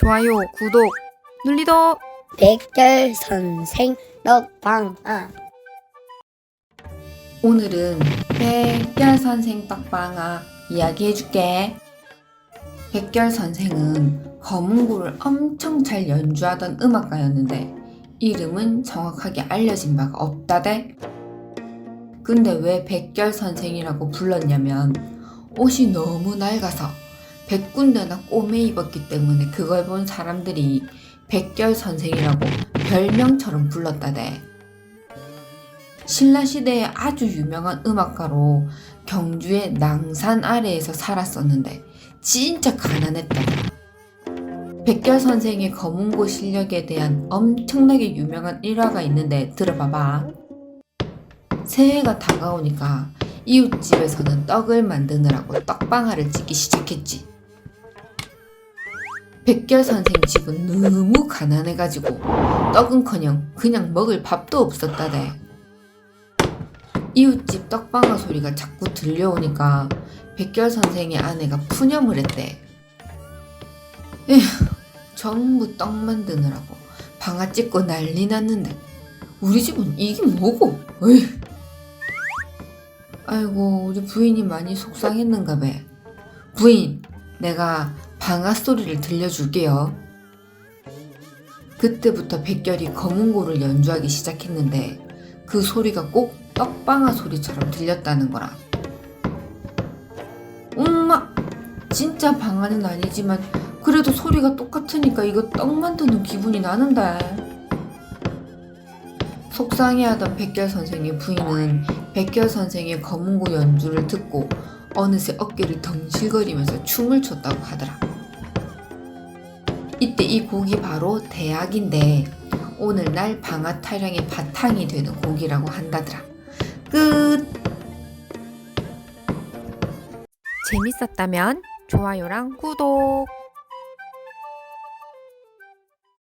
좋아요, 구독, 눌리도 백결 선생 먹방아 오늘은 백결 선생 떡방아 이야기해줄게. 백결 선생은 검은고를 엄청 잘 연주하던 음악가였는데 이름은 정확하게 알려진 바가 없다대. 근데 왜 백결 선생이라고 불렀냐면 옷이 너무 낡아서 백군데나 꼬매 입었기 때문에 그걸 본 사람들이 백결 선생이라고 별명처럼 불렀다대. 신라 시대의 아주 유명한 음악가로 경주의 낭산 아래에서 살았었는데 진짜 가난했다. 백결 선생의 검은고 실력에 대한 엄청나게 유명한 일화가 있는데 들어봐봐. 새해가 다가오니까 이웃집에서는 떡을 만드느라고 떡방아를 찢기 시작했지. 백결 선생 집은 너무 가난해가지고 떡은커녕 그냥 먹을 밥도 없었다대. 이웃집 떡방아 소리가 자꾸 들려오니까 백결 선생의 아내가 푸념을 했대. 에휴, 전부 떡 만드느라고 방아 찢고 난리 났는데 우리 집은 이게 뭐고? 에휴. 아이고 우리 부인이 많이 속상했는가 봐. 부인, 내가 방아 소리를 들려줄게요. 그때부터 백결이 검은고를 연주하기 시작했는데 그 소리가 꼭 떡방아 소리처럼 들렸다는 거라. 엄마, 진짜 방아는 아니지만 그래도 소리가 똑같으니까 이거 떡 만드는 기분이 나는데. 속상해하던 백결 선생의 부인은 백결 선생의 검은고 연주를 듣고 어느새 어깨를 덩실거리면서 춤을 췄다고 하더라. 이때 이 곡이 바로 대학인데 오늘날 방아 타령의 바탕이 되는 곡이라고 한다더라. 끝. 재밌었다면 좋아요랑 구독.